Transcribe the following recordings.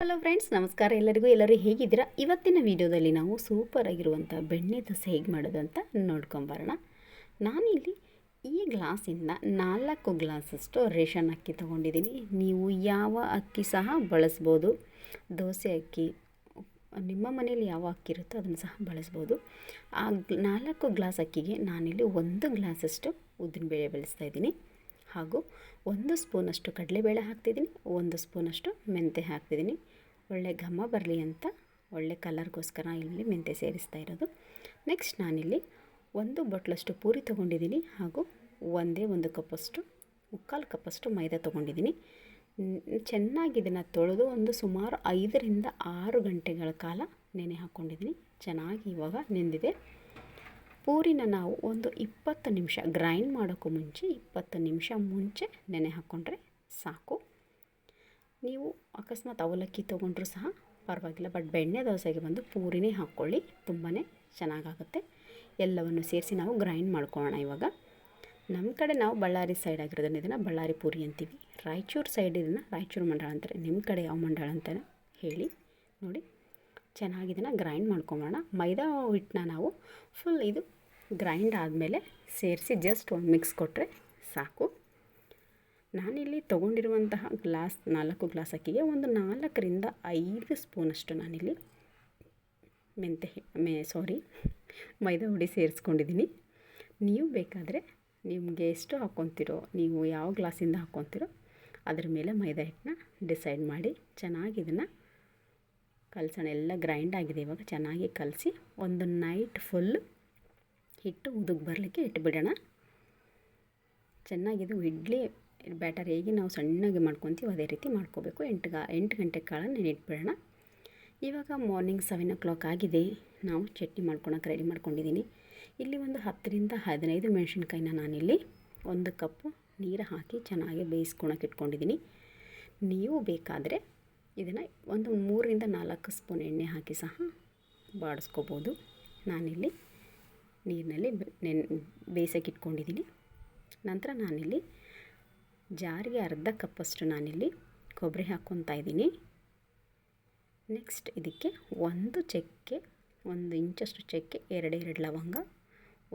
Hello friends ನಮಸ್ಕಾರ ಎಲ್ಲರಿಗೂ, ಎಲ್ಲರೂ ಹೇಗಿದ್ದೀರಾ? ಇವತ್ತಿನ ವಿಡಿಯೋದಲ್ಲಿ ನಾವು ಸೂಪರ್ ಆಗಿರುವಂಥ ಬೆಣ್ಣೆ ದೋಸೆ ಹೇಗೆ ಮಾಡೋದು ಅಂತ ನೋಡ್ಕೊಂಬರೋಣ ನಾನಿಲ್ಲಿ ಈ ಗ್ಲಾಸಿಂದ ನಾಲ್ಕು ಗ್ಲಾಸಷ್ಟು ರೇಷನ್ ಅಕ್ಕಿ ತೊಗೊಂಡಿದ್ದೀನಿ. ನೀವು ಯಾವ ಅಕ್ಕಿ ಸಹ ಬಳಸ್ಬೋದು. ದೋಸೆ ಅಕ್ಕಿ, ನಿಮ್ಮ ಮನೆಯಲ್ಲಿ ಯಾವ ಅಕ್ಕಿ ಇರುತ್ತೋ ಅದನ್ನು ಸಹ ಬಳಸ್ಬೋದು. ಆ ನಾಲ್ಕು ಗ್ಲಾಸ್ ಅಕ್ಕಿಗೆ ನಾನಿಲ್ಲಿ ಒಂದು ಗ್ಲಾಸಷ್ಟು ಉದ್ದಿನಬೇಳೆ ಬೆಳೆಸ್ತಾ ಇದ್ದೀನಿ. ಹಾಗೂ ಒಂದು ಸ್ಪೂನಷ್ಟು ಕಡಲೆಬೇಳೆ ಹಾಕ್ತಿದ್ದೀನಿ, ಒಂದು ಸ್ಪೂನಷ್ಟು ಮೆಂತೆ ಹಾಕ್ತಿದ್ದೀನಿ. ಒಳ್ಳೆ ಘಮ ಬರಲಿ ಅಂತ ಒಳ್ಳೆ ಕಲರ್ಗೋಸ್ಕರ ಇಲ್ಲಿ ಮೆಂತೆ ಸೇರಿಸ್ತಾ ಇರೋದು. ನೆಕ್ಸ್ಟ್ ನಾನಿಲ್ಲಿ ಒಂದು ಬಟ್ಲಷ್ಟು ಪೂರಿ ತೊಗೊಂಡಿದ್ದೀನಿ ಹಾಗೂ ಒಂದೇ ಒಂದು ಕಪ್ಪಷ್ಟು, ಮುಕ್ಕಾಲು ಕಪ್ಪಷ್ಟು ಮೈದಾ ತೊಗೊಂಡಿದ್ದೀನಿ. ಚೆನ್ನಾಗಿ ಇದನ್ನು ತೊಳೆದು ಒಂದು ಸುಮಾರು ಐದರಿಂದ ಆರು ಗಂಟೆಗಳ ಕಾಲ ನೆನೆ ಹಾಕ್ಕೊಂಡಿದ್ದೀನಿ ಚೆನ್ನಾಗಿ ಇವಾಗ ನೆಂದಿದೆ. ಪೂರಿನ ನಾವು ಒಂದು ಇಪ್ಪತ್ತು ನಿಮಿಷ ಗ್ರೈಂಡ್ ಮಾಡೋಕ್ಕೂ ಮುಂಚೆ ಇಪ್ಪತ್ತು ನಿಮಿಷ ಮುಂಚೆ ನೆನೆ ಹಾಕ್ಕೊಂಡ್ರೆ ಸಾಕು. ನೀವು ಅಕಸ್ಮಾತ್ ಅವಲಕ್ಕಿ ತೊಗೊಂಡ್ರೂ ಸಹ ಪರವಾಗಿಲ್ಲ, ಬಟ್ ಬೆಣ್ಣೆ ದೋಸೆಗೆ ಬಂದು ಪೂರಿನೇ ಹಾಕ್ಕೊಳ್ಳಿ ತುಂಬಾ ಚೆನ್ನಾಗಾಗುತ್ತೆ. ಎಲ್ಲವನ್ನು ಸೇರಿಸಿ ನಾವು ಗ್ರೈಂಡ್ ಮಾಡ್ಕೊಳ್ಳೋಣ ಇವಾಗ. ನಮ್ಮ ಕಡೆ ನಾವು ಬಳ್ಳಾರಿ ಸೈಡ್ ಆಗಿರೋದನ್ನ ಇದನ್ನು ಬಳ್ಳಾರಿ ಪೂರಿ ಅಂತೀವಿ. ರಾಯಚೂರು ಸೈಡ್ ಇದನ್ನು ರಾಯಚೂರು ಮಂಡಳ ಅಂತಾರೆ. ನಿಮ್ಮ ಕಡೆ ಯಾವ ಮಂಡಳ ಅಂತ ಹೇಳಿ ನೋಡಿ. ಚೆನ್ನಾಗಿ ಇದನ್ನು ಗ್ರೈಂಡ್ ಮಾಡ್ಕೊಂಬೋಣ ಮೈದಾ ಹಿಟ್ಟನ್ನ ನಾವು ಫುಲ್ ಇದು ಗ್ರೈಂಡ್ ಆದಮೇಲೆ ಸೇರಿಸಿ ಜಸ್ಟ್ ಒಂದು ಮಿಕ್ಸ್ ಕೊಟ್ಟರೆ ಸಾಕು. ನಾನಿಲ್ಲಿ ತೊಗೊಂಡಿರುವಂತಹ ಗ್ಲಾಸ್, ನಾಲ್ಕು ಗ್ಲಾಸ್ ಅಕ್ಕಿಗೆ ಒಂದು ನಾಲ್ಕರಿಂದ ಐದು ಸ್ಪೂನಷ್ಟು ನಾನಿಲ್ಲಿ ಮೆಂತೆ ಮೇ ಸಾರಿ ಮೈದಾ ಹುಡಿ ಸೇರಿಸ್ಕೊಂಡಿದ್ದೀನಿ. ನೀವು ಬೇಕಾದರೆ ನಿಮಗೆ ಎಷ್ಟು ಹಾಕ್ಕೊತಿರೋ, ನೀವು ಯಾವ ಗ್ಲಾಸಿಂದ ಹಾಕ್ಕೊತಿರೋ ಅದ್ರ ಮೇಲೆ ಮೈದಾ ಹಿಟ್ಟನ್ನ ಡಿಸೈಡ್ ಮಾಡಿ ಚೆನ್ನಾಗಿ ಇದನ್ನು ಕಲಸೋಣ. ಎಲ್ಲ ಗ್ರೈಂಡ್ ಆಗಿದೆ ಇವಾಗ, ಚೆನ್ನಾಗಿ ಕಲಸಿ ಒಂದು ನೈಟ್ ಫುಲ್ ಹಿಟ್ಟು ಉದುಗ್ ಬರಲಿಕ್ಕೆ ಇಟ್ಬಿಡೋಣ ಚೆನ್ನಾಗಿದು ಇಡ್ಲಿ ಬ್ಯಾಟರ್ ಹೇಗೆ ನಾವು ಸಣ್ಣಗೆ ಮಾಡ್ಕೊತೀವಿ ಅದೇ ರೀತಿ ಮಾಡ್ಕೋಬೇಕು. ಎಂಟು ಗಾ, ಎಂಟು ಗಂಟೆ ಕಾಲ ಇಟ್ಬಿಡೋಣ ಇವಾಗ ಮಾರ್ನಿಂಗ್ ಸೆವೆನ್ ಓ ಕ್ಲಾಕ್ ಆಗಿದೆ. ನಾವು ಚಟ್ನಿ ಮಾಡ್ಕೊಳಕ್ಕೆ ರೆಡಿ ಮಾಡ್ಕೊಂಡಿದ್ದೀನಿ ಇಲ್ಲಿ ಒಂದು ಹತ್ತರಿಂದ ಹದಿನೈದು ಮೆಣಸಿನ್ಕಾಯಿನ ನಾನಿಲ್ಲಿ ಒಂದು ಕಪ್ಪು ನೀರು ಹಾಕಿ ಚೆನ್ನಾಗಿ ಬೇಯಿಸ್ಕೊಳಕ್ಕೆ ಇಟ್ಕೊಂಡಿದ್ದೀನಿ ನೀವು ಬೇಕಾದರೆ ಇದನ್ನು ಒಂದು ಮೂರರಿಂದ ನಾಲ್ಕು ಸ್ಪೂನ್ ಎಣ್ಣೆ ಹಾಕಿ ಸಹ ಬಾಡಿಸ್ಕೋಬೋದು. ನಾನಿಲ್ಲಿ ನೀರಿನಲ್ಲಿ ನೆನ್ ಬೇಯಿಸೋಕೆ ಇಟ್ಕೊಂಡಿದ್ದೀನಿ ನಂತರ ನಾನಿಲ್ಲಿ ಜಾರಿಗೆ ಅರ್ಧ ಕಪ್ಪಷ್ಟು ನಾನಿಲ್ಲಿ ಕೊಬ್ಬರಿ ಹಾಕ್ಕೊತಾ ಇದ್ದೀನಿ. ನೆಕ್ಸ್ಟ್ ಇದಕ್ಕೆ ಒಂದು ಚಕ್ಕೆ, ಒಂದು ಇಂಚಷ್ಟು ಚಕ್ಕೆ ಎರಡೆರಡು ಲವಂಗ,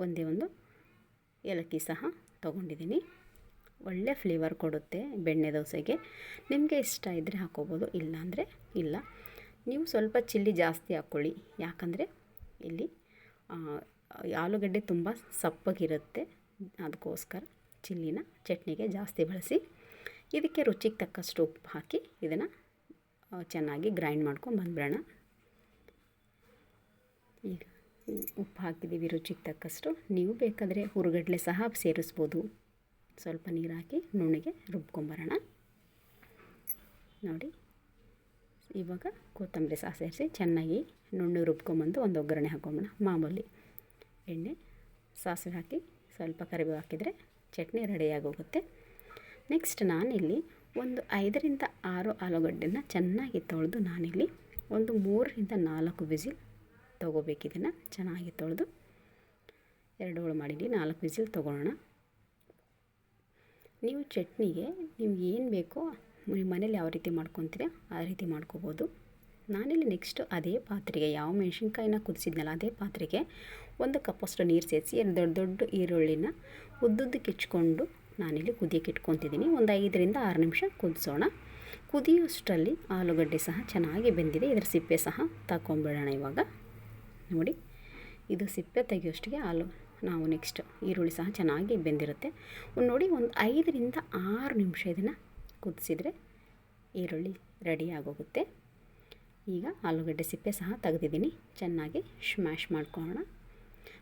ಒಂದೇ ಒಂದು ಏಲಕ್ಕಿ ಸಹ ತೊಗೊಂಡಿದ್ದೀನಿ ಒಳ್ಳೆ ಫ್ಲೇವರ್ ಕೊಡುತ್ತೆ ಬೆಣ್ಣೆ ದೋಸೆಗೆ. ನಿಮಗೆ ಇಷ್ಟ ಇದ್ದರೆ ಹಾಕ್ಕೋಬೋದು, ಇಲ್ಲಾಂದರೆ ಇಲ್ಲ. ನೀವು ಸ್ವಲ್ಪ ಚಿಲ್ಲಿ ಜಾಸ್ತಿ ಹಾಕ್ಕೊಳ್ಳಿ. ಯಾಕಂದರೆ ಇಲ್ಲಿ ಆಲೂಗಡ್ಡೆ ತುಂಬ ಸಪ್ಪಗಿರುತ್ತೆ. ಅದಕ್ಕೋಸ್ಕರ ಚಿಲ್ಲಿನ ಚಟ್ನಿಗೆ ಜಾಸ್ತಿ ಬಳಸಿ ಇದಕ್ಕೆ ರುಚಿಗೆ ತಕ್ಕಷ್ಟು ಉಪ್ಪು ಹಾಕಿ ಇದನ್ನು ಚೆನ್ನಾಗಿ ಗ್ರೈಂಡ್ ಮಾಡ್ಕೊಂಡು ಬಂದ್ಬಿಡೋಣ. ಈಗ ಉಪ್ಪು ಹಾಕಿದ್ದೀವಿ ರುಚಿಗೆ ತಕ್ಕಷ್ಟು. ನೀವು ಬೇಕಾದರೆ ಹುರುಗಡ್ಲೆ ಸಹ ಸೇರಿಸ್ಬೋದು. ಸ್ವಲ್ಪ ನೀರು ಹಾಕಿ ನುಣ್ಣಗೆ ರುಬ್ಕೊಂಬರೋಣ ನೋಡಿ, ಇವಾಗ ಕೊತ್ತಂಬರಿ ಸಹ ಸೇರಿಸಿ ಚೆನ್ನಾಗಿ ನುಣ್ಣಗೆ ರುಬ್ಕೊಂಬಂದು ಒಂದು ಒಗ್ಗರಣೆ ಹಾಕೊಂಬೋಣ ಮಾಮೂಲಿ ಎಣ್ಣೆ, ಸಾಸಿವೆ ಹಾಕಿ ಸ್ವಲ್ಪ ಕರಿಬೇವು ಹಾಕಿದರೆ ಚಟ್ನಿ ರೆಡಿಯಾಗೋಗುತ್ತೆ. ನೆಕ್ಸ್ಟ್ ನಾನಿಲ್ಲಿ ಒಂದು ಐದರಿಂದ ಆರು ಆಲೂಗಡ್ಡೆನ ಚೆನ್ನಾಗಿ ತೊಳೆದು ನಾನಿಲ್ಲಿ ಒಂದು ಮೂರರಿಂದ ನಾಲ್ಕು ವಿಸಿಲ್ ತೊಗೋಬೇಕಿದನ್ನು ಚೆನ್ನಾಗಿ ತೊಳೆದು. ಎರಡು ಹೋಳು ಮಾಡಿಲಿ ನಾಲ್ಕು ವಿಸಿಲ್ ತೊಗೊಳ್ಳೋಣ. ನೀವು ಚಟ್ನಿಗೆ ನಿಮ್ಗೆ ಏನು ಬೇಕೋ, ನಿಮ್ಮ ಮನೇಲಿ ಯಾವ ರೀತಿ ಮಾಡ್ಕೊತೀರ ಆ ರೀತಿ ಮಾಡ್ಕೋಬೋದು. ನಾನಿಲ್ಲಿ ನೆಕ್ಸ್ಟು ಅದೇ ಪಾತ್ರೆಗೆ ಯಾವ ಮೆಣಸಿನ್ಕಾಯಿನ ಕುದಿಸಿದ್ನಲ್ಲ ಅದೇ ಪಾತ್ರೆಗೆ ಒಂದು ಕಪ್ಪಷ್ಟು ನೀರು ಸೇರಿಸಿ ಎರಡು ದೊಡ್ಡ ದೊಡ್ಡ ಈರುಳ್ಳಿನ ಉದ್ದುದ್ದಕ್ಕೆ ಕಿಚ್ಕೊಂಡು ನಾನಿಲ್ಲಿ ಕುದಿಯಕ್ಕೆ ಇಟ್ಕೊತಿದ್ದೀನಿ. ಒಂದು ಐದರಿಂದ ಆರು ನಿಮಿಷ ಕುದಿಸೋಣ. ಕುದಿಯೋಷ್ಟರಲ್ಲಿ ಆಲೂಗಡ್ಡೆ ಸಹ ಚೆನ್ನಾಗಿ ಬೆಂದಿದೆ. ಇದರ ಸಿಪ್ಪೆ ಸಹ ತಗೊಂಬಿಡೋಣ ಇವಾಗ. ನೋಡಿ, ಇದು ಸಿಪ್ಪೆ ತೆಗೆಯೋಷ್ಟಿಗೆ ಆಲೂ, ನಾವು ನೆಕ್ಸ್ಟ್ ಈರುಳ್ಳಿ ಸಹ ಚೆನ್ನಾಗಿ ಬೆಂದಿರುತ್ತೆ. ನೋಡಿ, ಒಂದು ಐದರಿಂದ ಆರು ನಿಮಿಷ ಇದನ್ನು ಕುದಿಸಿದರೆ ಈರುಳ್ಳಿ ರೆಡಿ ಆಗೋಗುತ್ತೆ. ಈಗ ಆಲೂಗಡ್ಡೆ ಸಿಪ್ಪೆ ಸಹ ತೆಗೆದಿದ್ದೀನಿ. ಚೆನ್ನಾಗಿ ಸ್ಮ್ಯಾಶ್ ಮಾಡ್ಕೊಳ್ಳೋಣ.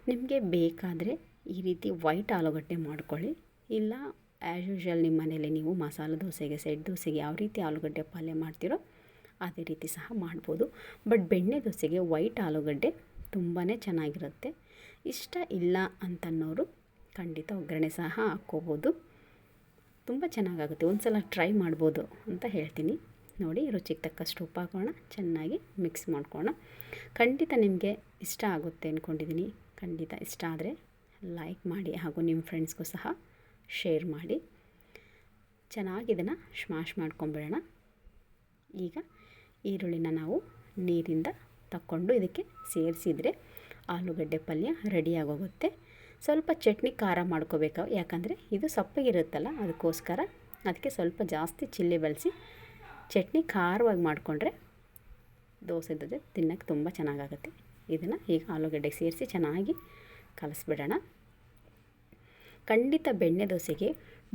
ನಿಮಗೆ ಬೇಕಾದರೆ ಈ ರೀತಿ ವೈಟ್ ಆಲೂಗಡ್ಡೆ ಮಾಡ್ಕೊಳ್ಳಿ. ಇಲ್ಲ ಆ್ಯಸ್ ಯೂಶ್ವಲ್ ನಿಮ್ಮ ಮನೇಲಿ ನೀವು ಮಸಾಲೆ ದೋಸೆಗೆ, ಸೆಟ್ ದೋಸೆಗೆ ಯಾವ ರೀತಿ ಆಲೂಗಡ್ಡೆ ಪಲ್ಯ ಮಾಡ್ತೀರೋ ಅದೇ ರೀತಿ ಸಹ ಮಾಡ್ಬೋದು. ಬಟ್ ಬೆಣ್ಣೆ ದೋಸೆಗೆ ವೈಟ್ ಆಲೂಗಡ್ಡೆ ತುಂಬಾ ಚೆನ್ನಾಗಿರುತ್ತೆ. ಇಷ್ಟ ಇಲ್ಲ ಅಂತನ್ನೋರು ಖಂಡಿತ ಒಗ್ಗರಣೆ ಸಹ ಹಾಕ್ಕೋಬೋದು. ತುಂಬ ಚೆನ್ನಾಗಾಗುತ್ತೆ. ಒಂದು ಸಲ ಟ್ರೈ ಮಾಡ್ಬೋದು ಅಂತ ಹೇಳ್ತೀನಿ. ನೋಡಿ, ರುಚಿಗೆ ತಕ್ಕಷ್ಟು ಉಪ್ಪು ಹಾಕೋಣ ಚೆನ್ನಾಗಿ ಮಿಕ್ಸ್ ಮಾಡ್ಕೋಣ. ಖಂಡಿತ ನಿಮಗೆ ಇಷ್ಟ ಆಗುತ್ತೆ ಅಂದ್ಕೊಂಡಿದ್ದೀನಿ ಖಂಡಿತ ಇಷ್ಟ ಆದರೆ ಲೈಕ್ ಮಾಡಿ ಹಾಗೂ ನಿಮ್ಮ ಫ್ರೆಂಡ್ಸ್ಗೂ ಸಹ ಶೇರ್ ಮಾಡಿ. ಚೆನ್ನಾಗಿ ಇದನ್ನು ಸ್ಮಾಶ್ ಮಾಡ್ಕೊಂಬಿಡೋಣ. ಈಗ ಈರುಳ್ಳಿನ ನಾವು ನೀರಿಂದ ತಕ್ಕೊಂಡು ಇದಕ್ಕೆ ಸೇರಿಸಿದರೆ ಆಲೂಗಡ್ಡೆ ಪಲ್ಯ ರೆಡಿಯಾಗೋಗುತ್ತೆ ಸ್ವಲ್ಪ ಚಟ್ನಿ ಖಾರ ಮಾಡ್ಕೋಬೇಕು? ಯಾಕಂದರೆ ಇದು ಸಪ್ಪಗಿರುತ್ತಲ್ಲ, ಅದಕ್ಕೋಸ್ಕರ ಅದಕ್ಕೆ ಸ್ವಲ್ಪ ಜಾಸ್ತಿ ಚಿಲ್ಲಿ ಬಳಸಿ ಚಟ್ನಿ ಖಾರವಾಗಿ ಮಾಡಿಕೊಂಡ್ರೆ ದೋಸೆ ಜೊತೆ ತಿನ್ನೋಕ್ಕೆ ತುಂಬ ಚೆನ್ನಾಗಾಗುತ್ತೆ. ಇದನ್ನು ಈಗ ಆಲೂಗಡ್ಡೆಗೆ ಸೇರಿಸಿ ಚೆನ್ನಾಗಿ ಕಲಿಸ್ಬಿಡೋಣ. ಖಂಡಿತ ಬೆಣ್ಣೆ ದೋಸೆಗೆ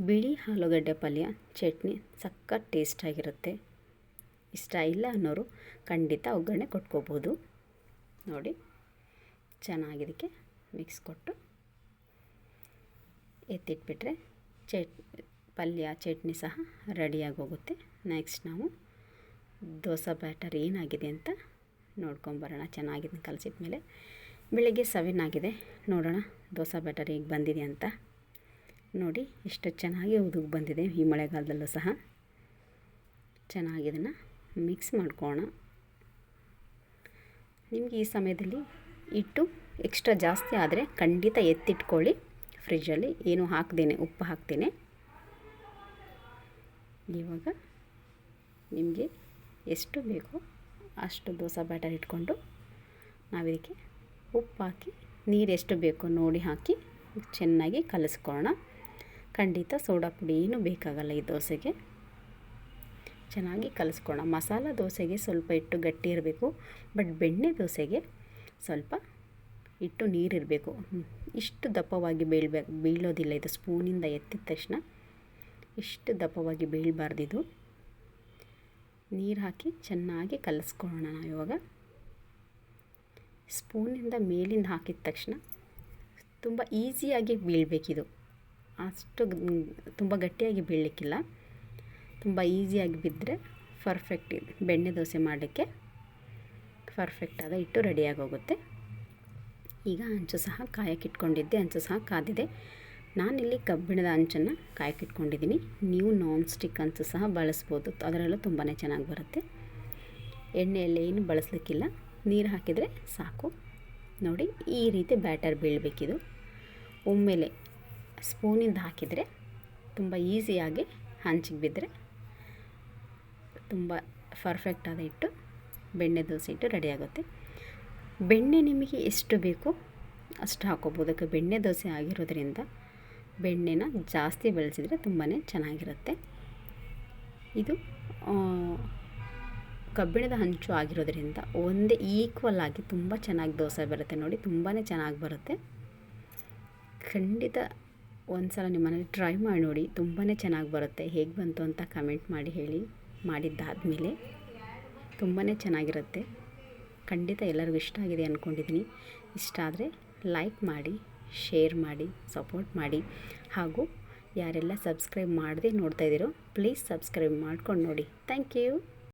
ಬಿಳಿ ಆಲೂಗಡ್ಡೆ ಪಲ್ಯ, ಚಟ್ನಿ ಸಖತ್ ಟೇಸ್ಟಾಗಿರುತ್ತೆ ಇಷ್ಟ ಇಲ್ಲ ಅನ್ನೋರು ಖಂಡಿತ ಒಗ್ಗರಣೆ ಕೊಟ್ಕೋಬೋದು. ನೋಡಿ, ಚೆನ್ನಾಗಿದಕ್ಕೆ ಮಿಕ್ಸ್ ಕೊಟ್ಟು ಎತ್ತಿಟ್ಬಿಟ್ರೆ ಚಟ್, ಪಲ್ಯ, ಚಟ್ನಿ ಸಹ ರೆಡಿಯಾಗಿ ಹೋಗುತ್ತೆ ನೆಕ್ಸ್ಟ್ ನಾವು ದೋಸೆ ಬ್ಯಾಟರ್ ಏನಾಗಿದೆ ಅಂತ ನೋಡ್ಕೊಂಬರೋಣ ಚೆನ್ನಾಗಿದೆ ಕಲಸಿದ ಮೇಲೆ. ಬೆಳಿಗ್ಗೆ ಸೆವೆನ್ ಆಗಿದೆ. ನೋಡೋಣ ದೋಸೆ ಬ್ಯಾಟರ್ ಈಗ ಬಂದಿದೆ ಅಂತ. ನೋಡಿ ಎಷ್ಟು ಚೆನ್ನಾಗಿ ಉದುಗ್ ಬಂದಿದೆ ಈ ಮಳೆಗಾಲದಲ್ಲೂ ಸಹ. ಚೆನ್ನಾಗಿ ಇದನ್ನು ಮಿಕ್ಸ್ ಮಾಡ್ಕೋಣ. ನಿಮಗೆ ಈ ಸಮಯದಲ್ಲಿ ಇಟ್ಟು ಎಕ್ಸ್ಟ್ರಾ ಜಾಸ್ತಿ ಆದರೆ ಖಂಡಿತ ಎತ್ತಿಟ್ಕೊಳ್ಳಿ. ಫ್ರಿಜ್ಜಲ್ಲಿ ಏನು ಹಾಕ್ದೇನೆ? ಉಪ್ಪು ಹಾಕ್ತೇನೆ ಇವಾಗ ನಿಮಗೆ ಎಷ್ಟು ಬೇಕೋ ಅಷ್ಟು ದೋಸೆ ಬ್ಯಾಟರ್ ಇಟ್ಕೊಂಡು ನಾವಿದಕ್ಕೆ ಉಪ್ಪು ಹಾಕಿ, ನೀರು ಎಷ್ಟು ಬೇಕೋ ನೋಡಿ ಹಾಕಿ ಚೆನ್ನಾಗಿ ಕಲಿಸ್ಕೊಳ್ಳೋಣ. ಖಂಡಿತ ಸೋಡಾ ಪುಡಿ ಏನೂ ಬೇಕಾಗಲ್ಲ ಈ ದೋಸೆಗೆ. ಚೆನ್ನಾಗಿ ಕಲಿಸ್ಕೊಳ್ಳೋಣ. ಮಸಾಲ ದೋಸೆಗೆ ಸ್ವಲ್ಪ ಹಿಟ್ಟು ಗಟ್ಟಿ ಇರಬೇಕು, ಬಟ್ ಬೆಣ್ಣೆ ದೋಸೆಗೆ ಸ್ವಲ್ಪ ಹಿಟ್ಟು ನೀರಿರಬೇಕು ಇಷ್ಟು ದಪ್ಪವಾಗಿ ಬೀಳ್ಬೇಕು ಬೀಳೋದಿಲ್ಲ, ಇದು ಸ್ಪೂನಿಂದ ಎತ್ತಿದ ತಕ್ಷಣ. ಇಷ್ಟು ದಪ್ಪವಾಗಿ ಬೀಳಬಾರ್ದಿದು. ನೀರು ಹಾಕಿ ಚೆನ್ನಾಗಿ ಕಲಿಸ್ಕೊಳ್ಳೋಣ ನಾವು ಇವಾಗ. ಸ್ಪೂನಿಂದ ಮೇಲಿಂದ ಹಾಕಿದ ತಕ್ಷಣ ತುಂಬ ಈಸಿಯಾಗಿ ಬೀಳಬೇಕಿದು. ಅಷ್ಟು ತುಂಬ ಗಟ್ಟಿಯಾಗಿ ಬೀಳಲಿಕ್ಕಿಲ್ಲ. ತುಂಬ ಈಸಿಯಾಗಿ ಬಿದ್ದರೆ ಪರ್ಫೆಕ್ಟ್ ಇದೆ, ಬೆಣ್ಣೆ ದೋಸೆ ಮಾಡಲಿಕ್ಕೆ ಪರ್ಫೆಕ್ಟಾದ ಹಿಟ್ಟು ರೆಡಿಯಾಗಿ ಹೋಗುತ್ತೆ ಈಗ ಹಂಚು ಸಹ ಕಾಯಕ್ಕಿಟ್ಕೊಂಡಿದ್ದೆ ಅಂಚು ಸಹ ಕಾದಿದೆ. ನಾನಿಲ್ಲಿ ಕಬ್ಬಿಣದ ಅಂಚನ್ನು ಕಾಯಕ್ಕಿಟ್ಕೊಂಡಿದ್ದೀನಿ ನೀವು ನಾನ್ ಸ್ಟಿಕ್ ಅಂತ ಸಹ ಬಳಸ್ಬೋದು. ಅದರಲ್ಲೂ ತುಂಬಾ ಚೆನ್ನಾಗಿ ಬರುತ್ತೆ. ಎಣ್ಣೆಯಲ್ಲಿ ಏನು ಬಳಸಲಿಕ್ಕಿಲ್ಲ. ನೀರು ಹಾಕಿದರೆ ಸಾಕು. ನೋಡಿ, ಈ ರೀತಿ ಬ್ಯಾಟರ್ ಬೀಳಬೇಕಿದು. ಒಮ್ಮೆಲೆ ಸ್ಪೂನಿಂದ ಹಾಕಿದರೆ ತುಂಬ ಈಸಿಯಾಗಿ ಹಂಚಿಗೆ ಬಿದ್ದರೆ ತುಂಬ ಪರ್ಫೆಕ್ಟಾದ ಹಿಟ್ಟು, ಬೆಣ್ಣೆ ದೋಸೆ ಹಿಟ್ಟು ರೆಡಿಯಾಗುತ್ತೆ ಬೆಣ್ಣೆ ನಿಮಗೆ ಎಷ್ಟು ಬೇಕು ಅಷ್ಟು ಹಾಕೋಬೋದು. ಬೆಣ್ಣೆ ದೋಸೆ ಆಗಿರೋದ್ರಿಂದ ಬೆಣ್ಣೆನ ಜಾಸ್ತಿ ಬೆಳೆಸಿದರೆ ತುಂಬಾ ಚೆನ್ನಾಗಿರುತ್ತೆ. ಇದು ಕಬ್ಬಿಣದ ಹಂಚು ಆಗಿರೋದ್ರಿಂದ ಒಂದೇ ಈಕ್ವಲ್ ಆಗಿ ತುಂಬ ಚೆನ್ನಾಗಿ ದೋಸೆ ಬರುತ್ತೆ ನೋಡಿ ತುಂಬಾ ಚೆನ್ನಾಗಿ ಬರುತ್ತೆ. ಖಂಡಿತ ಒಂದು ಸಲ ನಿಮ್ಮ ಮನೇಲಿ ಟ್ರೈ ಮಾಡಿ ನೋಡಿ ತುಂಬಾ ಚೆನ್ನಾಗಿ ಬರುತ್ತೆ. ಹೇಗೆ ಬಂತು ಅಂತ ಕಮೆಂಟ್ ಮಾಡಿ ಹೇಳಿ, ಮಾಡಿದ್ದಾದಮೇಲೆ ತುಂಬಾ ಚೆನ್ನಾಗಿರುತ್ತೆ. ಖಂಡಿತ ಎಲ್ಲರಿಗೂ ಇಷ್ಟ ಆಗಿದೆ ಅಂದ್ಕೊಂಡಿದ್ದೀನಿ ಇಷ್ಟ ಆದರೆ ಲೈಕ್ ಮಾಡಿ ಶೇರ್ ಮಾಡಿ ಸಪೋರ್ಟ್ ಮಾಡಿ. ಹಾಗೂ ಯಾರೆಲ್ಲ ಸಬ್ಸ್ಕ್ರೈಬ್ ಮಾಡದೆ ನೋಡ್ತಾ ಇದ್ದೀರೋ ಪ್ಲೀಸ್ ಸಬ್ಸ್ಕ್ರೈಬ್ ಮಾಡ್ಕೊಂಡು ನೋಡಿ. Thank you